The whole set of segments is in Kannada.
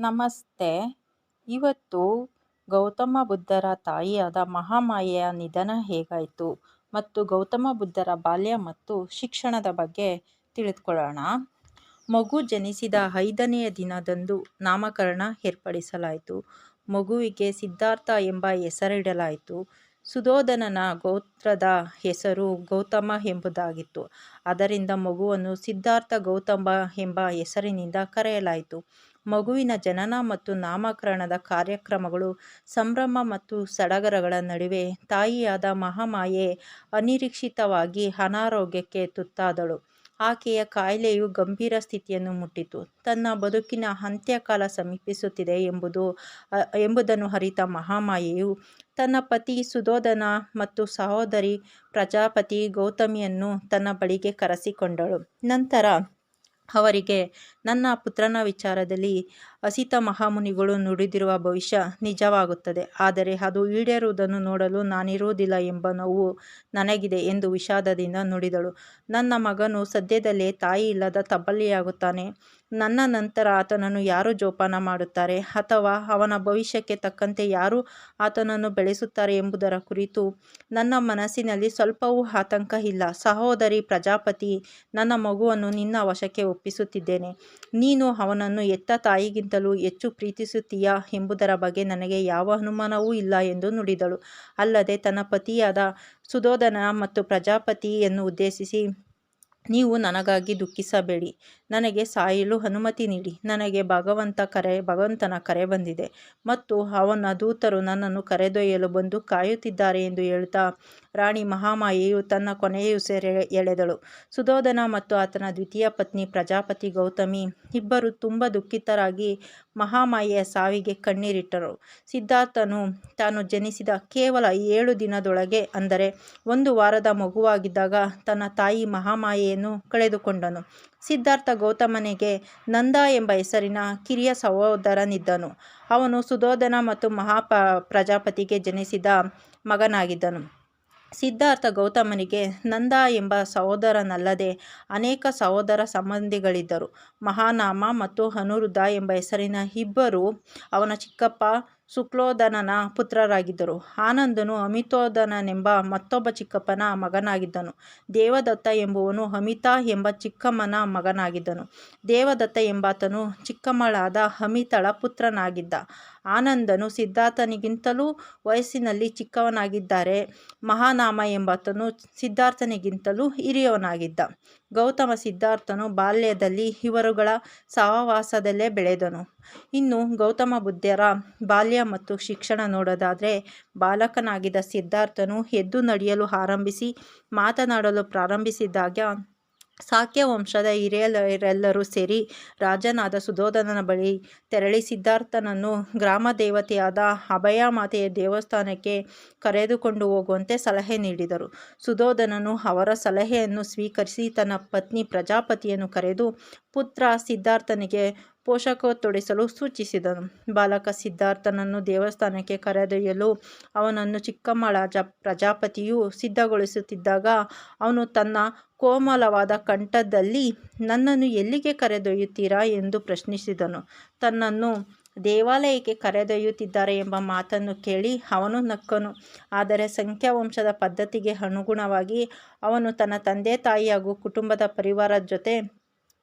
ನಮಸ್ತೆ. ಇವತ್ತು ಗೌತಮ ಬುದ್ಧರ ತಾಯಿಯಾದ ಮಹಾಮಾಯೆಯ ನಿಧನ ಹೇಗಾಯಿತು ಮತ್ತು ಗೌತಮ ಬುದ್ಧರ ಬಾಲ್ಯ ಮತ್ತು ಶಿಕ್ಷಣದ ಬಗ್ಗೆ ತಿಳಿದುಕೊಳ್ಳೋಣ. ಮಗು ಜನಿಸಿದ ಐದನೆಯ ದಿನದಂದು ನಾಮಕರಣ ಏರ್ಪಡಿಸಲಾಯಿತು. ಮಗುವಿಗೆ ಸಿದ್ಧಾರ್ಥ ಎಂಬ ಹೆಸರಿಡಲಾಯಿತು. ಸುಧೋಧನನ ಗೋತ್ರದ ಹೆಸರು ಗೌತಮ ಎಂಬುದಾಗಿತ್ತು. ಅದರಿಂದ ಮಗುವನ್ನು ಸಿದ್ಧಾರ್ಥ ಗೌತಮ ಎಂಬ ಹೆಸರಿನಿಂದ ಕರೆಯಲಾಯಿತು. ಮಗುವಿನ ಜನನ ಮತ್ತು ನಾಮಕರಣದ ಕಾರ್ಯಕ್ರಮಗಳು ಸಂಭ್ರಮ ಮತ್ತು ಸಡಗರಗಳ ನಡುವೆ ತಾಯಿಯಾದ ಮಹಾಮಾಯೆ ಅನಿರೀಕ್ಷಿತವಾಗಿ ಅನಾರೋಗ್ಯಕ್ಕೆ ತುತ್ತಾದಳು. ಆಕೆಯ ಕಾಯಿಲೆಯು ಗಂಭೀರ ಸ್ಥಿತಿಯನ್ನು ಮುಟ್ಟಿತು. ತನ್ನ ಬದುಕಿನ ಅಂತ್ಯಕಾಲ ಸಮೀಪಿಸುತ್ತಿದೆ ಎಂಬುದು ಎಂಬುದನ್ನು ಅರಿತ ಮಹಾಮಾಯೆಯು ತನ್ನ ಪತಿ ಸುಧೋದನ ಮತ್ತು ಸಹೋದರಿ ಪ್ರಜಾಪತಿ ಗೌತಮಿಯನ್ನು ತನ್ನ ಬಳಿಗೆ ಕರೆಸಿಕೊಂಡಳು. ನಂತರ ಅವರಿಗೆ ನನ್ನ ಪುತ್ರನ ವಿಚಾರದಲ್ಲಿ ಅಸಿತ ಮಹಾಮುನಿಗಳು ನುಡಿದಿರುವ ಭವಿಷ್ಯ ನಿಜವಾಗುತ್ತದೆ. ಆದರೆ ಅದು ಈಡೇರುವುದನ್ನು ನೋಡಲು ನಾನಿರುವುದಿಲ್ಲ ಎಂಬ ನೋವು ನನಗಿದೆ ಎಂದು ವಿಷಾದದಿಂದ ನುಡಿದಳು. ನನ್ನ ಮಗನು ಸದ್ಯದಲ್ಲೇ ತಾಯಿ ಇಲ್ಲದ ತಬ್ಬಲಿಯಾಗುತ್ತಾನೆ. ನನ್ನ ನಂತರ ಆತನನ್ನು ಯಾರು ಜೋಪಾನ ಮಾಡುತ್ತಾರೆ? ಅಥವಾ ಅವನ ಭವಿಷ್ಯಕ್ಕೆ ತಕ್ಕಂತೆ ಯಾರು ಆತನನ್ನು ಬೆಳೆಸುತ್ತಾರೆ ಎಂಬುದರ ಕುರಿತು ನನ್ನ ಮನಸ್ಸಿನಲ್ಲಿ ಸ್ವಲ್ಪವೂ ಆತಂಕ ಇಲ್ಲ. ಸಹೋದರಿ ಪ್ರಜಾಪತಿ, ನನ್ನ ಮಗುವನ್ನು ನಿನ್ನ ವಶಕ್ಕೆ ಒಪ್ಪಿಸುತ್ತಿದ್ದೇನೆ. ನೀನು ಅವನನ್ನು ಎತ್ತ ತಾಯಿಗಿಂತಲೂ ಹೆಚ್ಚು ಪ್ರೀತಿಸುತ್ತೀಯಾ ಎಂಬುದರ ಬಗ್ಗೆ ನನಗೆ ಯಾವ ಅನುಮಾನವೂ ಇಲ್ಲ ಎಂದು ನುಡಿದಳು. ಅಲ್ಲದೆ ತನ್ನ ಪತಿಯಾದ ಸುಧೋಧನ ಮತ್ತು ಪ್ರಜಾಪತಿಯನ್ನು ಉದ್ದೇಶಿಸಿ, ನೀವು ನನಗಾಗಿ ದುಃಖಿಸಬೇಡಿ. ನನಗೆ ಸಾಯಲು ಅನುಮತಿ ನೀಡಿ. ನನಗೆ ಭಗವಂತ ಕರೆ, ಭಗವಂತನ ಕರೆ ಬಂದಿದೆ. ಮತ್ತು ಅವನ ದೂತರು ನನ್ನನ್ನು ಕರೆದೊಯ್ಯಲು ಬಂದು ಕಾಯುತ್ತಿದ್ದಾರೆ ಎಂದು ಹೇಳುತ್ತಾ, ರಾಣಿ ಮಹಾಮಾಯಿಯು ತನ್ನ ಕೊನೆಯ ಉಸಿರೆ ಎಳೆದಳು. ಸುಧೋಧನ ಮತ್ತು ಆತನ ದ್ವಿತೀಯ ಪತ್ನಿ ಪ್ರಜಾಪತಿ ಗೌತಮಿ ಇಬ್ಬರು ತುಂಬ ದುಃಖಿತರಾಗಿ ಮಹಾಮಾಯಿಯ ಸಾವಿಗೆ ಕಣ್ಣೀರಿಟ್ಟರು. ಸಿದ್ಧಾರ್ಥನು ತಾನು ಜನಿಸಿದ ಕೇವಲ ಏಳು ದಿನದೊಳಗೆ, ಅಂದರೆ ಒಂದು ವಾರದ ಮಗುವಾಗಿದ್ದಾಗ, ತನ್ನ ತಾಯಿ ಮಹಾಮಾಯೆಯನ್ನು ಕಳೆದುಕೊಂಡನು. ಸಿದ್ಧಾರ್ಥ ಗೌತಮನಿಗೆ ನಂದ ಎಂಬ ಹೆಸರಿನ ಕಿರಿಯ ಸಹೋದರನಿದ್ದನು. ಅವನು ಸುಧೋಧನ ಮತ್ತು ಮಹಾಪ ಪ್ರಜಾಪತಿಗೆ ಜನಿಸಿದ ಮಗನಾಗಿದ್ದನು. ಸಿದ್ಧಾರ್ಥ ಗೌತಮನಿಗೆ ನಂದ ಎಂಬ ಸಹೋದರನಲ್ಲದೆ ಅನೇಕ ಸಹೋದರ ಸಂಬಂಧಿಗಳಿದ್ದರು. ಮಹಾನಾಮ ಮತ್ತು ಅನುರುದ್ಧ ಎಂಬ ಹೆಸರಿನ ಇಬ್ಬರು ಅವನ ಚಿಕ್ಕಪ್ಪ ಶುಕ್ಲೋಧನನ ಪುತ್ರರಾಗಿದ್ದರು. ಆನಂದನು ಅಮಿತೋದನನೆಂಬ ಮತ್ತೊಬ್ಬ ಚಿಕ್ಕಪ್ಪನ ಮಗನಾಗಿದ್ದನು. ದೇವದತ್ತ ಎಂಬುವನು ಅಮಿತಾ ಎಂಬ ಚಿಕ್ಕಮ್ಮನ ಮಗನಾಗಿದ್ದನು. ದೇವದತ್ತ ಎಂಬಾತನು ಚಿಕ್ಕಮ್ಮಳಾದ ಅಮಿತಳ ಪುತ್ರನಾಗಿದ್ದ. ಆನಂದನು ಸಿದ್ಧಾರ್ಥನಿಗಿಂತಲೂ ವಯಸ್ಸಿನಲ್ಲಿ ಚಿಕ್ಕವನಾಗಿದ್ದಾರೆ. ಮಹಾನಾಮ ಎಂಬಾತನು ಸಿದ್ಧಾರ್ಥನಿಗಿಂತಲೂ ಹಿರಿಯವನಾಗಿದ್ದ. ಗೌತಮ ಸಿದ್ಧಾರ್ಥನು ಬಾಲ್ಯದಲ್ಲಿ ಇವರುಗಳ ಸಹವಾಸದಲ್ಲೇ ಬೆಳೆದನು. ಇನ್ನು ಗೌತಮ ಬುದ್ಧರ ಬಾಲ್ಯ ಮತ್ತು ಶಿಕ್ಷಣ ನೋಡೋದಾದರೆ ಬಾಲಕನಾಗಿದ್ದ ಸಿದ್ಧಾರ್ಥನು ಎದ್ದು ನಡೆಯಲು ಆರಂಭಿಸಿ, ಮಾತನಾಡಲು ಪ್ರಾರಂಭಿಸಿದಾಗ ಸಾಕ್ಯ ವಂಶದ ಹಿರಿಯರೆಲ್ಲರೂ ಸೇರಿ ರಾಜನಾದ ಸುಧೋಧನನ ಬಳಿ ತೆರಳಿ ಸಿದ್ಧಾರ್ಥನನ್ನು ಗ್ರಾಮ ದೇವತೆಯಾದ ಅಭಯಮಾತೆಯ ದೇವಸ್ಥಾನಕ್ಕೆ ಕರೆದುಕೊಂಡು ಹೋಗುವಂತೆ ಸಲಹೆ ನೀಡಿದರು. ಸುಧೋಧನನು ಅವರ ಸಲಹೆಯನ್ನು ಸ್ವೀಕರಿಸಿ ತನ್ನ ಪತ್ನಿ ಪ್ರಜಾಪತಿಯನ್ನು ಕರೆದು, ಪುತ್ರ ಸಿದ್ಧಾರ್ಥನಿಗೆ ತೊಡಿಸಲು ಸೂಚಿಸಿದನು. ಬಾಲಕ ಸಿದ್ಧಾರ್ಥನನ್ನು ದೇವಸ್ಥಾನಕ್ಕೆ ಕರೆದೊಯ್ಯಲು ಅವನನ್ನು ಚಿಕ್ಕಮ್ಮಳ ಜ, ಪ್ರಜಾಪತಿಯು ಸಿದ್ಧಗೊಳಿಸುತ್ತಿದ್ದಾಗ ಅವನು ತನ್ನ ಕೋಮಲವಾದ ಕಂಠದಲ್ಲಿ, ನನ್ನನ್ನು ಎಲ್ಲಿಗೆ ಕರೆದೊಯ್ಯುತ್ತೀರಾ? ಎಂದು ಪ್ರಶ್ನಿಸಿದನು. ತನ್ನನ್ನು ದೇವಾಲಯಕ್ಕೆ ಕರೆದೊಯ್ಯುತ್ತಿದ್ದಾರೆ ಎಂಬ ಮಾತನ್ನು ಕೇಳಿ ಅವನು ನಕ್ಕನು. ಆದರೆ ಸಂಖ್ಯಾವಂಶದ ಪದ್ಧತಿಗೆ ಅನುಗುಣವಾಗಿ ಅವನು ತನ್ನ ತಂದೆ ತಾಯಿ ಹಾಗೂ ಕುಟುಂಬದ ಪರಿವಾರದ ಜೊತೆ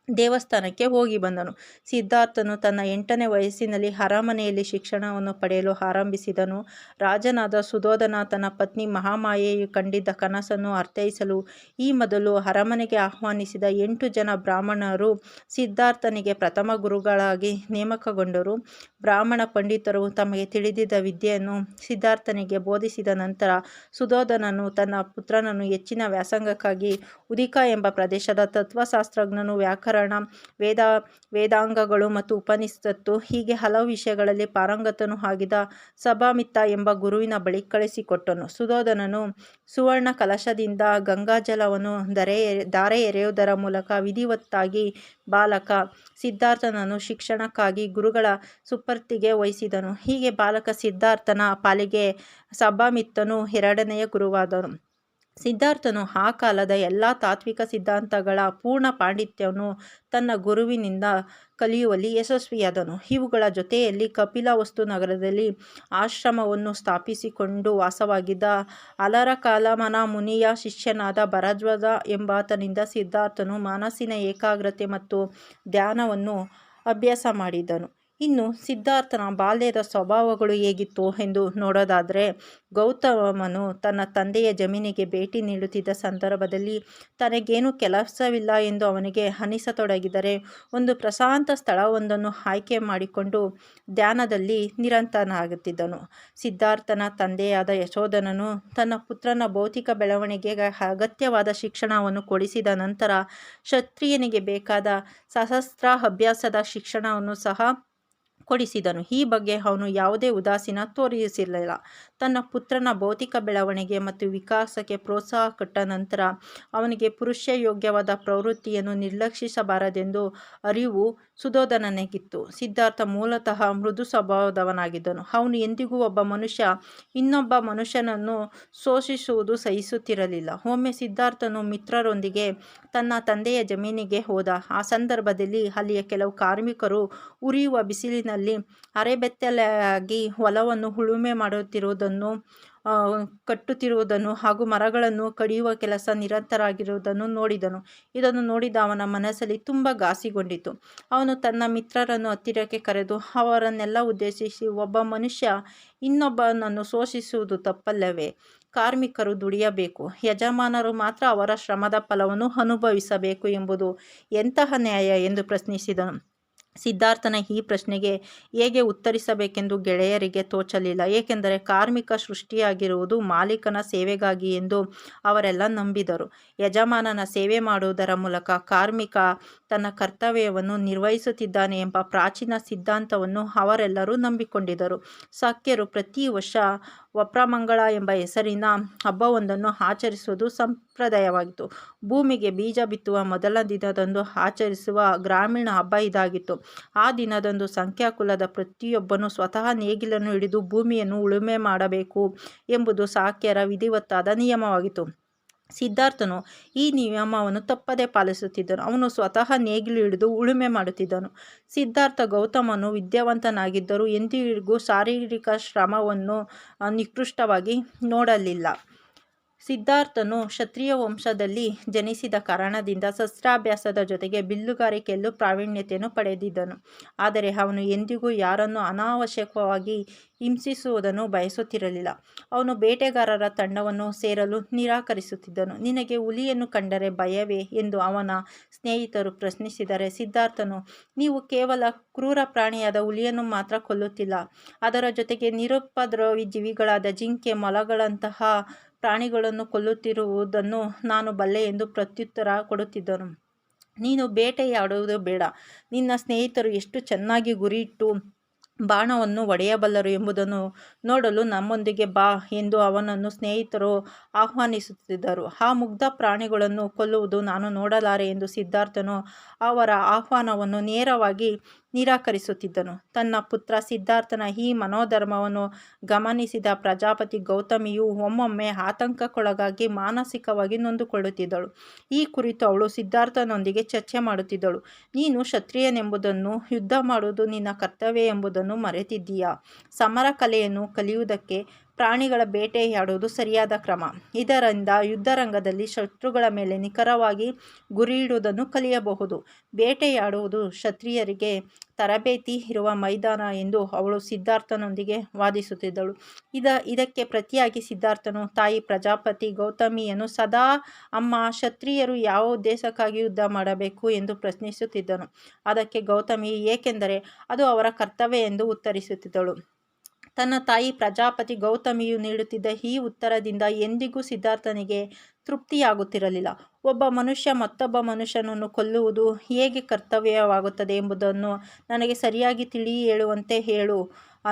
ದೇವಸ್ಥಾನಕ್ಕೆ ಹೋಗಿ ಬಂದನು. ಸಿದ್ಧಾರ್ಥನು ತನ್ನ ಎಂಟನೇ ವಯಸ್ಸಿನಲ್ಲಿ ಅರಮನೆಯಲ್ಲಿ ಶಿಕ್ಷಣವನ್ನು ಪಡೆಯಲು ಆರಂಭಿಸಿದನು. ರಾಜನಾದ ಸುಧೋಧನ ತನ್ನ ಪತ್ನಿ ಮಹಾಮಾಯೆಯು ಕಂಡಿದ್ದ ಕನಸನ್ನು ಅರ್ಥೈಸಲು ಈ ಮೊದಲು ಅರಮನೆಗೆ ಆಹ್ವಾನಿಸಿದ ಎಂಟು ಜನ ಬ್ರಾಹ್ಮಣರು ಸಿದ್ಧಾರ್ಥನಿಗೆ ಪ್ರಥಮ ಗುರುಗಳಾಗಿ ನೇಮಕಗೊಂಡರು. ಬ್ರಾಹ್ಮಣ ಪಂಡಿತರು ತಮಗೆ ತಿಳಿದಿದ್ದ ವಿದ್ಯೆಯನ್ನು ಸಿದ್ಧಾರ್ಥನಿಗೆ ಬೋಧಿಸಿದ ನಂತರ ಸುಧೋಧನನು ತನ್ನ ಪುತ್ರನನ್ನು ಹೆಚ್ಚಿನ ವ್ಯಾಸಂಗಕ್ಕಾಗಿ ಉದಿಕ ಎಂಬ ಪ್ರದೇಶದ ತತ್ವಶಾಸ್ತ್ರಜ್ಞನು ವ್ಯಾಕರಣ ವೇದ, ವೇದಾಂಗಗಳು ಮತ್ತು ಉಪನಿಷತ್ತು ಹೀಗೆ ಹಲವು ವಿಷಯಗಳಲ್ಲಿ ಪಾರಂಗತನು ಆಗಿದ್ದ ಸಭಾಮಿತ್ತ ಎಂಬ ಗುರುವಿನ ಬಳಿ ಕಳಿಸಿಕೊಟ್ಟನು. ಸುಧೋಧನನು ಸುವರ್ಣ ಕಲಶದಿಂದ ಗಂಗಾಜಲವನ್ನು ದರೆ ಧಾರೆ ಎರೆಯುವುದರ ಮೂಲಕ ವಿಧಿವತ್ತಾಗಿ ಬಾಲಕ ಸಿದ್ಧಾರ್ಥನನ್ನು ಶಿಕ್ಷಣಕ್ಕಾಗಿ ಗುರುಗಳ ಸುಪರ್ತಿಗೆ ವಹಿಸಿದನು. ಹೀಗೆ ಬಾಲಕ ಸಿದ್ಧಾರ್ಥನ ಪಾಲಿಗೆ ಸಭಾಮಿತ್ತನು ಎರಡನೆಯ ಗುರುವಾದನು. ಸಿದ್ಧಾರ್ಥನು ಆ ಕಾಲದ ಎಲ್ಲ ತಾತ್ವಿಕ ಸಿದ್ಧಾಂತಗಳ ಪೂರ್ಣ ಪಾಂಡಿತ್ಯವನ್ನು ತನ್ನ ಗುರುವಿನಿಂದ ಕಲಿಯುವಲ್ಲಿ ಯಶಸ್ವಿಯಾದನು. ಇವುಗಳ ಜೊತೆಯಲ್ಲಿ ಕಪಿಲವಸ್ತು ನಗರದಲ್ಲಿ ಆಶ್ರಮವನ್ನು ಸ್ಥಾಪಿಸಿಕೊಂಡು ವಾಸವಾಗಿದ್ದ ಅಲರಕಾಲಮನ ಮುನಿಯ ಶಿಷ್ಯನಾದ ಭರದ್ವಜ ಎಂಬಾತನಿಂದ ಸಿದ್ಧಾರ್ಥನು ಮನಸ್ಸಿನ ಏಕಾಗ್ರತೆ ಮತ್ತು ಧ್ಯಾನವನ್ನು ಅಭ್ಯಾಸ ಮಾಡಿದನು. ಇನ್ನು ಸಿದ್ಧಾರ್ಥನ ಬಾಲ್ಯದ ಸ್ವಭಾವಗಳು ಹೇಗಿತ್ತು ಎಂದು ನೋಡೋದಾದರೆ, ಗೌತಮನು ತನ್ನ ತಂದೆಯ ಜಮೀನಿಗೆ ಭೇಟಿ ನೀಡುತ್ತಿದ್ದ ಸಂದರ್ಭದಲ್ಲಿ ತನಗೇನೂ ಕೆಲಸವಿಲ್ಲ ಎಂದು ಅವನಿಗೆ ಅನಿಸತೊಡಗಿದರೆ, ಒಂದು ಪ್ರಶಾಂತ ಸ್ಥಳವೊಂದನ್ನು ಆಯ್ಕೆ ಮಾಡಿಕೊಂಡು ಧ್ಯಾನದಲ್ಲಿ ನಿರಂತರನಾಗುತ್ತಿದ್ದನು ಸಿದ್ಧಾರ್ಥನ ತಂದೆಯಾದ ಯಶೋಧನನು ತನ್ನ ಪುತ್ರನ ಭೌತಿಕ ಬೆಳವಣಿಗೆಗೆ ಅಗತ್ಯವಾದ ಶಿಕ್ಷಣವನ್ನು ಕೊಡಿಸಿದ ನಂತರ ಕ್ಷತ್ರಿಯನಿಗೆ ಬೇಕಾದ ಸಶಸ್ತ್ರ ಅಭ್ಯಾಸದ ಶಿಕ್ಷಣವನ್ನು ಸಹ ಕೊಡಿಸಿದನು. ಈ ಬಗ್ಗೆ ಅವನು ಯಾವುದೇ ಉದಾಸೀನ ತೋರಿಸಿರಲಿಲ್ಲ ತನ್ನ ಪುತ್ರನ ಭೌತಿಕ ಬೆಳವಣಿಗೆ ಮತ್ತು ವಿಕಾಸಕ್ಕೆ ಪ್ರೋತ್ಸಾಹ ಕೊಟ್ಟ ನಂತರ ಅವನಿಗೆ ಪುರುಷ ಯೋಗ್ಯವಾದ ಪ್ರವೃತ್ತಿಯನ್ನು ನಿರ್ಲಕ್ಷಿಸಬಾರದೆಂದು ಅರಿವು ಸುಧೋಧನನಿಗಿತ್ತು. ಸಿದ್ಧಾರ್ಥ ಮೂಲತಃ ಮೃದು ಸ್ವಭಾವದವನಾಗಿದ್ದನು. ಅವನು ಎಂದಿಗೂ ಒಬ್ಬ ಮನುಷ್ಯ ಇನ್ನೊಬ್ಬ ಮನುಷ್ಯನನ್ನು ಶೋಷಿಸುವುದು ಸಹಿಸುತ್ತಿರಲಿಲ್ಲ. ಒಮ್ಮೆ ಸಿದ್ಧಾರ್ಥನು ಮಿತ್ರರೊಂದಿಗೆ ತನ್ನ ತಂದೆಯ ಜಮೀನಿಗೆ ಹೋದ. ಆ ಸಂದರ್ಭದಲ್ಲಿ ಅಲ್ಲಿಯ ಕೆಲವು ಕಾರ್ಮಿಕರು ಉರಿಯುವ ಬಿಸಿಲಿನಲ್ಲಿ ಅರೆಬೆತ್ತಲೆಯಾಗಿ ಹೊಲವನ್ನು ಉಳುಮೆ ಮಾಡುತ್ತಿರುವುದನ್ನು, ಕಟ್ಟುತ್ತಿರುವುದನ್ನು ಹಾಗೂ ಮರಗಳನ್ನು ಕಡಿಯುವ ಕೆಲಸ ನಿರಂತರಾಗಿರುವುದನ್ನು ನೋಡಿದನು. ಇದನ್ನು ನೋಡಿದ ಅವನ ಮನಸ್ಸಲ್ಲಿ ತುಂಬ ಘಾಸಿಗೊಂಡಿತು. ಅವನು ತನ್ನ ಮಿತ್ರರನ್ನು ಹತ್ತಿರಕ್ಕೆ ಕರೆದು ಅವರನ್ನೆಲ್ಲ ಉದ್ದೇಶಿಸಿ, ಒಬ್ಬ ಮನುಷ್ಯ ಇನ್ನೊಬ್ಬನನ್ನು ಶೋಷಿಸುವುದು ತಪ್ಪಲ್ಲವೇ? ಕಾರ್ಮಿಕರು ದುಡಿಯಬೇಕು, ಯಜಮಾನರು ಮಾತ್ರ ಅವರ ಶ್ರಮದ ಫಲವನ್ನು ಅನುಭವಿಸಬೇಕು ಎಂಬುದು ಎಂತಹ ನ್ಯಾಯ ಎಂದು ಪ್ರಶ್ನಿಸಿದನು. ಸಿದ್ಧಾರ್ಥನ ಈ ಪ್ರಶ್ನೆಗೆ ಹೇಗೆ ಉತ್ತರಿಸಬೇಕೆಂದು ಗೆಳೆಯರಿಗೆ ತೋಚಲಿಲ್ಲ. ಏಕೆಂದರೆ ಕಾರ್ಮಿಕ ಸೃಷ್ಟಿಯಾಗಿರುವುದು ಮಾಲೀಕನ ಸೇವೆಗಾಗಿ ಎಂದು ಅವರೆಲ್ಲ ನಂಬಿದರು ಯಜಮಾನನ ಸೇವೆ ಮಾಡುವುದರ ಮೂಲಕ ಕಾರ್ಮಿಕ ತನ್ನ ಕರ್ತವ್ಯವನ್ನು ನಿರ್ವಹಿಸುತ್ತಿದ್ದಾನೆ ಎಂಬ ಪ್ರಾಚೀನ ಸಿದ್ಧಾಂತವನ್ನು ಅವರೆಲ್ಲರೂ ನಂಬಿಕೊಂಡಿದ್ದರು. ಸಾಕ್ಯರು ಪ್ರತಿ ವರ್ಷ ವಪ್ರಮಂಗಲ ಎಂಬ ಹೆಸರಿನ ಹಬ್ಬವೊಂದನ್ನು ಆಚರಿಸುವುದು ಸಂಪ್ರದಾಯವಾಗಿತ್ತು. ಭೂಮಿಗೆ ಬೀಜ ಬಿತ್ತುವ ಮೊದಲ ದಿನದಂದು ಆಚರಿಸುವ ಗ್ರಾಮೀಣ ಹಬ್ಬ ಇದಾಗಿತ್ತು. ಆ ದಿನದಂದು ಸಂಖ್ಯಾಕುಲದ ಪ್ರತಿಯೊಬ್ಬನೂ ಸ್ವತಃ ನೇಗಿಲನ್ನು ಹಿಡಿದು ಭೂಮಿಯನ್ನು ಉಳುಮೆ ಮಾಡಬೇಕು ಎಂಬುದು ಸಾಕ್ಯರ ವಿಧಿವತ್ತಾದ ನಿಯಮವಾಗಿತ್ತು. ಸಿದ್ಧಾರ್ಥನು ಈ ನಿಯಮವನ್ನು ತಪ್ಪದೆ ಪಾಲಿಸುತ್ತಿದ್ದನು. ಅವನು ಸ್ವತಃ ನೇಗಿಲು ಹಿಡಿದು ಉಳುಮೆ ಮಾಡುತ್ತಿದ್ದನು. ಸಿದ್ಧಾರ್ಥ ಗೌತಮನು ವಿದ್ಯಾವಂತನಾಗಿದ್ದರೂ ಎಂದಿಗೂ ಶಾರೀರಿಕ ಶ್ರಮವನ್ನು ನಿಕೃಷ್ಟವಾಗಿ ನೋಡಲಿಲ್ಲ. ಸಿದ್ಧಾರ್ಥನು ಕ್ಷತ್ರಿಯ ವಂಶದಲ್ಲಿ ಜನಿಸಿದ ಕಾರಣದಿಂದ ಶಸ್ತ್ರಾಭ್ಯಾಸದ ಜೊತೆಗೆ ಬಿಲ್ಲುಗಾರಿಕೆಯಲ್ಲೂ ಪ್ರಾವೀಣ್ಯತೆಯನ್ನು ಪಡೆದಿದ್ದನು. ಆದರೆ ಅವನು ಎಂದಿಗೂ ಯಾರನ್ನು ಅನಾವಶ್ಯಕವಾಗಿ ಹಿಂಸಿಸುವುದನ್ನು ಬಯಸುತ್ತಿರಲಿಲ್ಲ. ಅವನು ಬೇಟೆಗಾರರ ತಂಡವನ್ನು ಸೇರಲು ನಿರಾಕರಿಸುತ್ತಿದ್ದನು. ನಿನಗೆ ಹುಲಿಯನ್ನು ಕಂಡರೆ ಭಯವೇ ಎಂದು ಅವನ ಸ್ನೇಹಿತರು ಪ್ರಶ್ನಿಸಿದರೆ ಸಿದ್ಧಾರ್ಥನು, ನೀವು ಕೇವಲ ಕ್ರೂರ ಪ್ರಾಣಿಯಾದ ಹುಲಿಯನ್ನು ಮಾತ್ರ ಕೊಲ್ಲುತ್ತಿಲ್ಲ, ಅದರ ಜೊತೆಗೆ ನಿರುಪದ್ರವಿ ಜೀವಿಗಳಾದ ಜಿಂಕೆ, ಮೊಲಗಳಂತಹ ಪ್ರಾಣಿಗಳನ್ನೂ ಕೊಲ್ಲುತ್ತಿರುವುದನ್ನು ನಾನು ಬಲ್ಲೆ ಎಂದು ಪ್ರತ್ಯುತ್ತರ ಕೊಡುತ್ತಿದ್ದನು. ನೀನು ಬೇಟೆಯಾಡುವುದು ಬೇಡ, ನಿನ್ನ ಸ್ನೇಹಿತರು ಎಷ್ಟು ಚೆನ್ನಾಗಿ ಗುರಿಯಿಟ್ಟು ಬಾಣವನ್ನು ಒಡೆಯಬಲ್ಲರು ಎಂಬುದನ್ನು ನೋಡಲು ನಮ್ಮೊಂದಿಗೆ ಬಾ ಎಂದು ಅವನನ್ನು ಸ್ನೇಹಿತರು ಆಹ್ವಾನಿಸುತ್ತಿದ್ದರು. ಆ ಮುಗ್ಧ ಪ್ರಾಣಿಗಳನ್ನು ಕೊಲ್ಲುವುದು ನಾನು ನೋಡಲಾರೆ ಎಂದು ಸಿದ್ಧಾರ್ಥನು ಅವರ ಆಹ್ವಾನವನ್ನು ನೇರವಾಗಿ ನಿರಾಕರಿಸುತ್ತಿದ್ದನು. ತನ್ನ ಪುತ್ರ ಸಿದ್ಧಾರ್ಥನ ಈ ಮನೋಧರ್ಮವನ್ನು ಗಮನಿಸಿದ ಪ್ರಜಾಪತಿ ಗೌತಮಿಯು ಒಮ್ಮೊಮ್ಮೆ ಆತಂಕಕ್ಕೊಳಗಾಗಿ ಮಾನಸಿಕವಾಗಿ ನೊಂದುಕೊಳ್ಳುತ್ತಿದ್ದಳು. ಈ ಕುರಿತು ಅವಳು ಸಿದ್ಧಾರ್ಥನೊಂದಿಗೆ ಚರ್ಚೆ ಮಾಡುತ್ತಿದ್ದಳು. ನೀನು ಕ್ಷತ್ರಿಯನೆಂಬುದನ್ನು, ಯುದ್ಧ ಮಾಡುವುದು ನಿನ್ನ ಕರ್ತವ್ಯ ಎಂಬುದನ್ನು ಮರೆತಿದ್ದೀಯಾ? ಸಮರ ಕಲೆಯನ್ನು ಕಲಿಯುವುದಕ್ಕೆ ಪ್ರಾಣಿಗಳ ಬೇಟೆಯಾಡುವುದು ಸರಿಯಾದ ಕ್ರಮ. ಇದರಿಂದ ಯುದ್ಧರಂಗದಲ್ಲಿ ಶತ್ರುಗಳ ಮೇಲೆ ನಿಖರವಾಗಿ ಗುರಿಯಿಡುವುದನ್ನು ಕಲಿಯಬಹುದು. ಬೇಟೆಯಾಡುವುದು ಕ್ಷತ್ರಿಯರಿಗೆ ತರಬೇತಿ ಇರುವ ಮೈದಾನ ಎಂದು ಅವಳು ಸಿದ್ಧಾರ್ಥನೊಂದಿಗೆ ವಾದಿಸುತ್ತಿದ್ದಳು. ಇದ, ಇದಕ್ಕೆ ಪ್ರತಿಯಾಗಿ ಸಿದ್ಧಾರ್ಥನು, ತಾಯಿ ಪ್ರಜಾಪತಿ ಗೌತಮಿಯನ್ನು ಸದಾ ಅಮ್ಮ ಕ್ಷತ್ರಿಯರು ಯಾವ ಉದ್ದೇಶಕ್ಕಾಗಿ ಯುದ್ಧ ಮಾಡಬೇಕು ಎಂದು ಪ್ರಶ್ನಿಸುತ್ತಿದ್ದನು. ಅದಕ್ಕೆ ಗೌತಮಿ, ಏಕೆಂದರೆ ಅದು ಅವರ ಕರ್ತವ್ಯ ಎಂದು ಉತ್ತರಿಸುತ್ತಿದ್ದಳು. ತನ್ನ ತಾಯಿ ಪ್ರಜಾಪತಿ ಗೌತಮಿಯು ನೀಡುತ್ತಿದ್ದ ಈ ಉತ್ತರದಿಂದ ಎಂದಿಗೂ ಸಿದ್ಧಾರ್ಥನಿಗೆ ತೃಪ್ತಿಯಾಗುತ್ತಿರಲಿಲ್ಲ. ಒಬ್ಬ ಮನುಷ್ಯ ಮತ್ತೊಬ್ಬ ಮನುಷ್ಯನನ್ನು ಕೊಲ್ಲುವುದು ಹೇಗೆ ಕರ್ತವ್ಯವಾಗುತ್ತದೆ ಎಂಬುದನ್ನು ನನಗೆ ಸರಿಯಾಗಿ ತಿಳಿ ಹೇಳುವಂತೆ ಹೇಳು.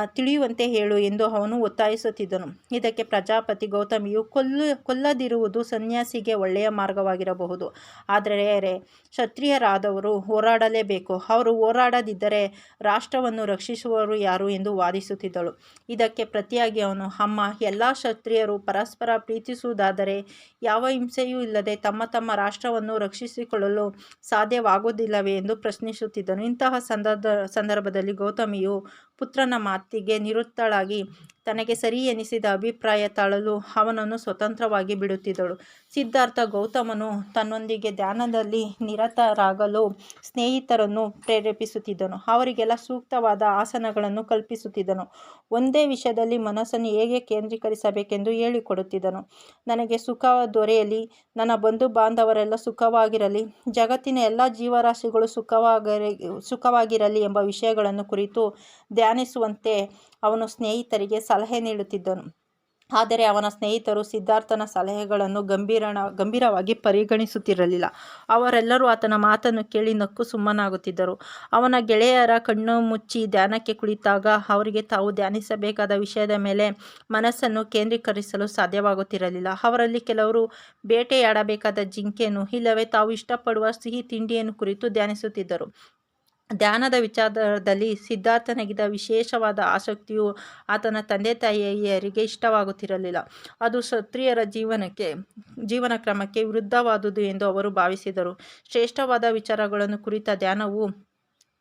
ತಿಳಿಯುವಂತೆ ಹೇಳು ಎಂದು ಅವನು ಒತ್ತಾಯಿಸುತ್ತಿದ್ದನು. ಇದಕ್ಕೆ ಪ್ರಜಾಪತಿ ಗೌತಮಿಯು ಕೊಲ್ಲು, ಕೊಲ್ಲದಿರುವುದು ಸನ್ಯಾಸಿಗೆ ಒಳ್ಳೆಯ ಮಾರ್ಗವಾಗಿರಬಹುದು. ಆದರೆ ಕ್ಷತ್ರಿಯರಾದವರು ಹೋರಾಡಲೇಬೇಕು. ಅವರು ಹೋರಾಡದಿದ್ದರೆ ರಾಷ್ಟ್ರವನ್ನು ರಕ್ಷಿಸುವವರು ಯಾರು ಎಂದು ವಾದಿಸುತ್ತಿದ್ದಳು. ಇದಕ್ಕೆ ಪ್ರತಿಯಾಗಿ ಅವನು, ಅಮ್ಮ, ಎಲ್ಲ ಕ್ಷತ್ರಿಯರು ಪರಸ್ಪರ ಪ್ರೀತಿಸುವುದಾದರೆ ಯಾವ ಹಿಂಸೆಯೂ ಇಲ್ಲದೆ ತಮ್ಮ ತಮ್ಮ ರಾಷ್ಟ್ರವನ್ನು ರಕ್ಷಿಸಿಕೊಳ್ಳಲು ಸಾಧ್ಯವಾಗುವುದಿಲ್ಲವೇ ಎಂದು ಪ್ರಶ್ನಿಸುತ್ತಿದ್ದನು. ಇಂತಹ ಸಂದರ್ಭ, ಸಂದರ್ಭದಲ್ಲಿ ಗೌತಮಿಯು ಪುತ್ರನ ಮಾತಿಗೆ ನಿರುತ್ತಳಾಗಿ ತನಗೆ ಸರಿ ಎನಿಸಿದ ಅಭಿಪ್ರಾಯ ತಾಳಲು ಅವನನ್ನು ಸ್ವತಂತ್ರವಾಗಿ ಬಿಡುತ್ತಿದ್ದಳು. ಸಿದ್ಧಾರ್ಥ ಗೌತಮನು ತನ್ನೊಂದಿಗೆ ಧ್ಯಾನದಲ್ಲಿ ನಿರತರಾಗಲು ಸ್ನೇಹಿತರನ್ನು ಪ್ರೇರೇಪಿಸುತ್ತಿದ್ದನು. ಅವರಿಗೆಲ್ಲ ಸೂಕ್ತವಾದ ಆಸನಗಳನ್ನು ಕಲ್ಪಿಸುತ್ತಿದ್ದನು. ಒಂದೇ ವಿಷಯದಲ್ಲಿ ಮನಸ್ಸನ್ನು ಹೇಗೆ ಕೇಂದ್ರೀಕರಿಸಬೇಕೆಂದು ಹೇಳಿಕೊಡುತ್ತಿದ್ದನು. ನನಗೆ ಸುಖ ದೊರೆಯಲಿ, ನನ್ನ ಬಂಧು ಬಾಂಧವರೆಲ್ಲ ಸುಖವಾಗಿರಲಿ, ಜಗತ್ತಿನ ಎಲ್ಲ ಜೀವರಾಶಿಗಳು ಸುಖವಾಗಿರ, ಸುಖವಾಗಿರಲಿ ಎಂಬ ವಿಷಯಗಳನ್ನು ಕುರಿತು ಧ್ಯಾನಿಸುವಂತೆ ಅವನು ಸ್ನೇಹಿತರಿಗೆ ಸಲಹೆ ನೀಡುತ್ತಿದ್ದನು. ಆದರೆ ಅವನ ಸ್ನೇಹಿತರು ಸಿದ್ಧಾರ್ಥನ ಸಲಹೆಗಳನ್ನು ಗಂಭೀರಣ, ಗಂಭೀರವಾಗಿ ಪರಿಗಣಿಸುತ್ತಿರಲಿಲ್ಲ. ಅವರೆಲ್ಲರೂ ಆತನ ಮಾತನ್ನು ಕೇಳಿ ನಕ್ಕು ಸುಮ್ಮನಾಗುತ್ತಿದ್ದರು. ಅವನ ಗೆಳೆಯರ ಕಣ್ಣು ಮುಚ್ಚಿ ಧ್ಯಾನಕ್ಕೆ ಕುಳಿತಾಗ ಅವರಿಗೆ ತಾವು ಧ್ಯಾನಿಸಬೇಕಾದ ವಿಷಯದ ಮೇಲೆ ಮನಸ್ಸನ್ನು ಕೇಂದ್ರೀಕರಿಸಲು ಸಾಧ್ಯವಾಗುತ್ತಿರಲಿಲ್ಲ. ಅವರಲ್ಲಿ ಕೆಲವರು ಬೇಟೆಯಾಡಬೇಕಾದ ಜಿಂಕೆಯನ್ನು, ಇಲ್ಲವೇ ತಾವು ಇಷ್ಟಪಡುವ ಸಿಹಿ ತಿಂಡಿಯನ್ನು ಕುರಿತು ಧ್ಯಾನಿಸುತ್ತಿದ್ದರು. ಧ್ಯಾನದ ವಿಚಾರದಲ್ಲಿ ಸಿದ್ಧಾರ್ಥನಿಗಿದ್ದ ವಿಶೇಷವಾದ ಆಸಕ್ತಿಯು ಆತನ ತಂದೆ ತಾಯಿಯರಿಗೆ ಇಷ್ಟವಾಗುತ್ತಿರಲಿಲ್ಲ. ಅದು ಕ್ಷತ್ರಿಯರ ಜೀವನಕ್ಕೆ, ಜೀವನ ಕ್ರಮಕ್ಕೆ ವಿರುದ್ಧವಾದುದು ಎಂದು ಅವರು ಭಾವಿಸಿದರು. ಶ್ರೇಷ್ಠವಾದ ವಿಚಾರಗಳನ್ನು ಕುರಿತ ಧ್ಯಾನವು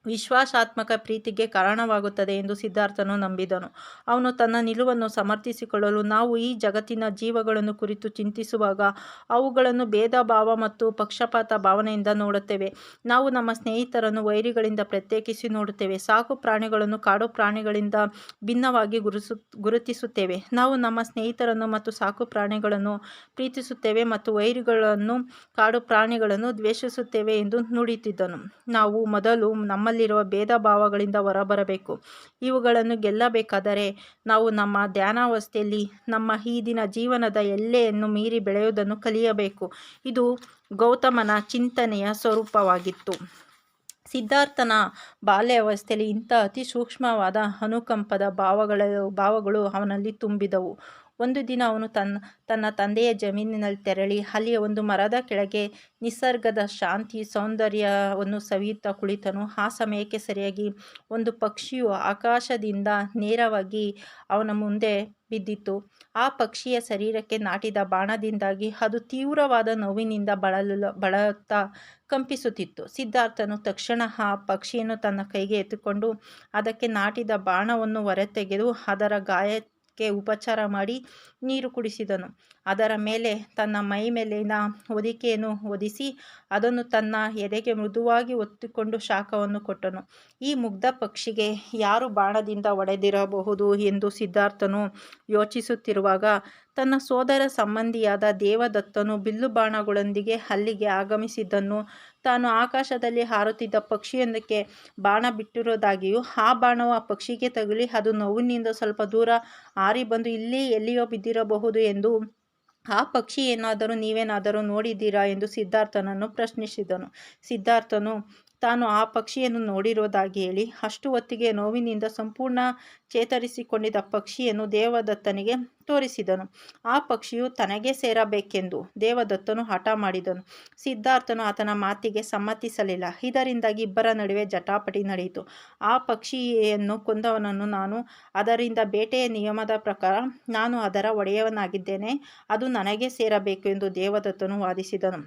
ವಿಶ್ವಾಸಾತ್ಮಕ ಪ್ರೀತಿಗೆ ಕಾರಣವಾಗುತ್ತದೆ ಎಂದು ಸಿದ್ಧಾರ್ಥನು ನಂಬಿದನು. ಅವನು ತನ್ನ ನಿಲುವನ್ನು ಸಮರ್ಥಿಸಿಕೊಳ್ಳಲು ನಾವು ಈ ಜಗತ್ತಿನ ಜೀವಗಳನ್ನು ಕುರಿತು ಚಿಂತಿಸುವಾಗ ಅವುಗಳನ್ನು ಭೇದ ಭಾವ ಮತ್ತು ಪಕ್ಷಪಾತ ಭಾವನೆಯಿಂದ ನೋಡುತ್ತೇವೆ. ನಾವು ನಮ್ಮ ಸ್ನೇಹಿತರನ್ನು ವೈರಿಗಳಿಂದ ಪ್ರತ್ಯೇಕಿಸಿ ನೋಡುತ್ತೇವೆ. ಸಾಕು ಪ್ರಾಣಿಗಳನ್ನು ಕಾಡು ಪ್ರಾಣಿಗಳಿಂದ ಭಿನ್ನವಾಗಿ ಗುರುಸು, ಗುರುತಿಸುತ್ತೇವೆ. ನಾವು ನಮ್ಮ ಸ್ನೇಹಿತರನ್ನು ಮತ್ತು ಸಾಕು ಪ್ರಾಣಿಗಳನ್ನು ಪ್ರೀತಿಸುತ್ತೇವೆ ಮತ್ತು ವೈರಿಗಳನ್ನು, ಕಾಡು ಪ್ರಾಣಿಗಳನ್ನು ದ್ವೇಷಿಸುತ್ತೇವೆ ಎಂದು ನುಡಿತಿದ್ದನು ನಾವು ಮೊದಲು ನಮ್ಮ ನಮ್ಮಲ್ಲಿರುವ ಭೇದ ಭಾವಗಳಿಂದ ಹೊರಬರಬೇಕು. ಇವುಗಳನ್ನು ಗೆಲ್ಲಬೇಕಾದರೆ ನಾವು ನಮ್ಮ ಧ್ಯಾನಾವಸ್ಥೆಯಲ್ಲಿ, ನಮ್ಮ ಈ ದಿನ ಜೀವನದ ಎಲ್ಲೆಯನ್ನು ಮೀರಿ ಬೆಳೆಯುವುದನ್ನು ಕಲಿಯಬೇಕು. ಇದು ಗೌತಮನ ಚಿಂತನೆಯ ಸ್ವರೂಪವಾಗಿತ್ತು. ಸಿದ್ಧಾರ್ಥನ ಬಾಲ್ಯಾವಸ್ಥೆಯಲ್ಲಿ ಇಂಥ ಅತಿ ಸೂಕ್ಷ್ಮವಾದ ಅನುಕಂಪದ ಭಾವಗಳ, ಭಾವಗಳು ಅವನಲ್ಲಿ ತುಂಬಿದವು. ಒಂದು ದಿನ ಅವನು ತನ್ನ ತನ್ನ ತಂದೆಯ ಜಮೀನಿನಲ್ಲಿ ತೆರಳಿ ಅಲ್ಲಿಯ ಒಂದು ಮರದ ಕೆಳಗೆ ನಿಸರ್ಗದ ಶಾಂತಿ ಸೌಂದರ್ಯವನ್ನು ಸವಿಯುತ್ತಾ ಕುಳಿತನು. ಆ ಸಮಯಕ್ಕೆ ಸರಿಯಾಗಿ ಒಂದು ಪಕ್ಷಿಯು ಆಕಾಶದಿಂದ ನೇರವಾಗಿ ಅವನ ಮುಂದೆ ಬಿದ್ದಿತ್ತು. ಆ ಪಕ್ಷಿಯ ಶರೀರಕ್ಕೆ ನಾಟಿದ ಬಾಣದಿಂದಾಗಿ ಅದು ತೀವ್ರವಾದ ನೋವಿನಿಂದ ಬಳಲು ಬಳಲುತ್ತಾ ಕಂಪಿಸುತ್ತಿತ್ತು. ಸಿದ್ಧಾರ್ಥನು ತಕ್ಷಣ ಆ ಪಕ್ಷಿಯನ್ನು ತನ್ನ ಕೈಗೆ ಎತ್ತುಕೊಂಡು ಅದಕ್ಕೆ ನಾಟಿದ ಬಾಣವನ್ನು ಹೊರತೆಗೆದು ಅದರ ಗಾಯ ಕ್ಕೆ ಉಪಚಾರ ಮಾಡಿ ನೀರು ಕುಡಿಸಿದನು. ಅದರ ಮೇಲೆ ತನ್ನ ಮೈ ಮೇಲಿನ ಹೊದಿಕೆಯನ್ನು ಹೊದಿಸಿ ಅದನ್ನು ತನ್ನ ಎದೆಗೆ ಮೃದುವಾಗಿ ಒತ್ತಿಕೊಂಡು ಶಾಖವನ್ನು ಕೊಟ್ಟನು. ಈ ಮುಗ್ಧ ಪಕ್ಷಿಗೆ ಯಾರು ಬಾಣದಿಂದ ಒಡೆದಿರಬಹುದು ಎಂದು ಸಿದ್ಧಾರ್ಥನು ಯೋಚಿಸುತ್ತಿರುವಾಗ ತನ್ನ ಸೋದರ ಸಂಬಂಧಿಯಾದ ದೇವದತ್ತನು ಬಿಲ್ಲು ಬಾಣಗಳೊಂದಿಗೆ ಅಲ್ಲಿಗೆ ಆಗಮಿಸಿದ್ದನ್ನು ತಾನು ಆಕಾಶದಲ್ಲಿ ಹಾರುತ್ತಿದ್ದ ಪಕ್ಷಿಯೊಂದಕ್ಕೆ ಬಾಣ ಬಿಟ್ಟಿರೋದಾಗಿಯೂ ಆ ಬಾಣವು ಆ ಪಕ್ಷಿಗೆ ತಗುಲಿ ಅದು ನೋವಿನಿಂದ ಸ್ವಲ್ಪ ದೂರ ಹಾರಿ ಬಂದು ಇಲ್ಲಿ ಎಲ್ಲಿಯೋ ಬಿದ್ದಿರಬಹುದು ಎಂದು ಆ ಪಕ್ಷಿ ಏನಾದರೂ ನೀವೇನಾದರೂ ನೋಡಿದ್ದೀರಾ ಎಂದು ಸಿದ್ಧಾರ್ಥನನ್ನು ಪ್ರಶ್ನಿಸಿದನು. ಸಿದ್ಧಾರ್ಥನು ತಾನು ಆ ಪಕ್ಷಿಯನ್ನು ನೋಡಿರೋದಾಗಿ ಹೇಳಿ, ಅಷ್ಟು ಹೊತ್ತಿಗೆ ನೋವಿನಿಂದ ಸಂಪೂರ್ಣ ಚೇತರಿಸಿಕೊಂಡಿದ್ದ ಪಕ್ಷಿಯನ್ನು ದೇವದತ್ತನಿಗೆ ತೋರಿಸಿದನು. ಆ ಪಕ್ಷಿಯು ತನಗೆ ಸೇರಬೇಕೆಂದು ದೇವದತ್ತನು ಹಠ ಮಾಡಿದನು. ಸಿದ್ಧಾರ್ಥನು ಆತನ ಮಾತಿಗೆ ಸಮ್ಮತಿಸಲಿಲ್ಲ. ಇದರಿಂದಾಗಿ ಇಬ್ಬರ ನಡುವೆ ಜಟಾಪಟಿ ನಡೆಯಿತು. ಆ ಪಕ್ಷಿಯನ್ನು ಕೊಂದವನನ್ನು ನಾನು ಅದರಿಂದ ಬೇಟೆಯ ನಿಯಮದ ಪ್ರಕಾರ ನಾನು ಅದರ ಒಡೆಯವನಾಗಿದ್ದೇನೆ. ಅದು ನನಗೆ ಸೇರಬೇಕು ಎಂದು ದೇವದತ್ತನು ವಾದಿಸಿದನು.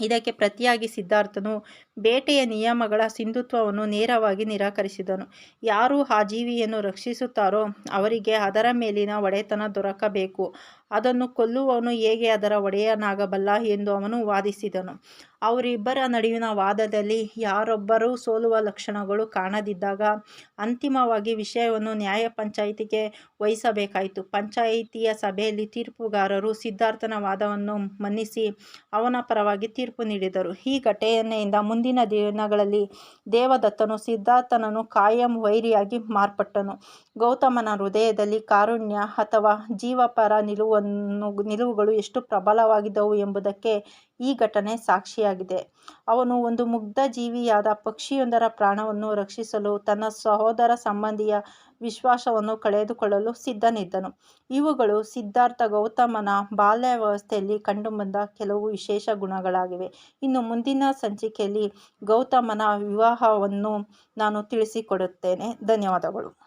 ಇದಕ್ಕೆ ಪ್ರತಿಯಾಗಿ ಸಿದ್ಧಾರ್ಥನು ಬೇಟೆಯ ನಿಯಮಗಳ ಸಿಂಧುತ್ವವನ್ನು ನೇರವಾಗಿ ನಿರಾಕರಿಸಿದನು. ಯಾರು ಆ ಜೀವಿಯನ್ನು ರಕ್ಷಿಸುತ್ತಾರೋ ಅವರಿಗೆ ಅದರ ಮೇಲಿನ ಒಡೆತನ ದೊರಕಬೇಕು. ಅದನ್ನು ಕೊಲ್ಲುವವನು ಹೇಗೆ ಅದರ ಒಡೆಯನಾಗಬಲ್ಲ ಎಂದು ಅವನು ವಾದಿಸಿದನು. ಅವರಿಬ್ಬರ ನಡುವಿನ ವಾದದಲ್ಲಿ ಯಾರೊಬ್ಬರೂ ಸೋಲುವ ಲಕ್ಷಣಗಳು ಕಾಣದಿದ್ದಾಗ ಅಂತಿಮವಾಗಿ ವಿಷಯವನ್ನು ನ್ಯಾಯ ಪಂಚಾಯಿತಿಗೆ ವಹಿಸಬೇಕಾಯಿತು. ಪಂಚಾಯಿತಿಯ ಸಭೆಯಲ್ಲಿ ತೀರ್ಪುಗಾರರು ಸಿದ್ಧಾರ್ಥನ ವಾದವನ್ನು ಮನ್ನಿಸಿ ಅವನ ಪರವಾಗಿ ತೀರ್ಪು ನೀಡಿದರು. ಈ ಘಟನೆಯಿಂದ ಮುಂದಿನ ದಿನಗಳಲ್ಲಿ ದೇವದತ್ತನು ಸಿದ್ಧಾರ್ಥನನ್ನು ಕಾಯಂ ವೈರಿಯಾಗಿ ಮಾರ್ಪಟ್ಟನು. ಗೌತಮನ ಹೃದಯದಲ್ಲಿ ಕಾರುಣ್ಯ ಅಥವಾ ಜೀವಪರ ನಿಲುವನ್ನು, ನಿಲುವುಗಳು ಎಷ್ಟು ಪ್ರಬಲವಾಗಿದ್ದವು ಎಂಬುದಕ್ಕೆ ಈ ಘಟನೆ ಸಾಕ್ಷಿಯಾಗಿದೆ. ಅವನು ಒಂದು ಮುಗ್ಧ ಜೀವಿಯಾದ ಪಕ್ಷಿಯೊಂದರ ಪ್ರಾಣವನ್ನು ರಕ್ಷಿಸಲು ತನ್ನ ಸಹೋದರ ಸಂಬಂಧಿಯ ವಿಶ್ವಾಸವನ್ನು ಕಳೆದುಕೊಳ್ಳಲು ಸಿದ್ಧನಿದ್ದನು. ಇವುಗಳು ಸಿದ್ಧಾರ್ಥ ಗೌತಮನ ಬಾಲ್ಯಾವಸ್ಥೆಯಲ್ಲಿ ಕಂಡುಬಂದ ಕೆಲವು ವಿಶೇಷ ಗುಣಗಳಾಗಿವೆ. ಇನ್ನು ಮುಂದಿನ ಸಂಚಿಕೆಯಲ್ಲಿ ಗೌತಮನ ವಿವಾಹವನ್ನು ನಾನು ತಿಳಿಸಿಕೊಡುತ್ತೇನೆ. ಧನ್ಯವಾದಗಳು.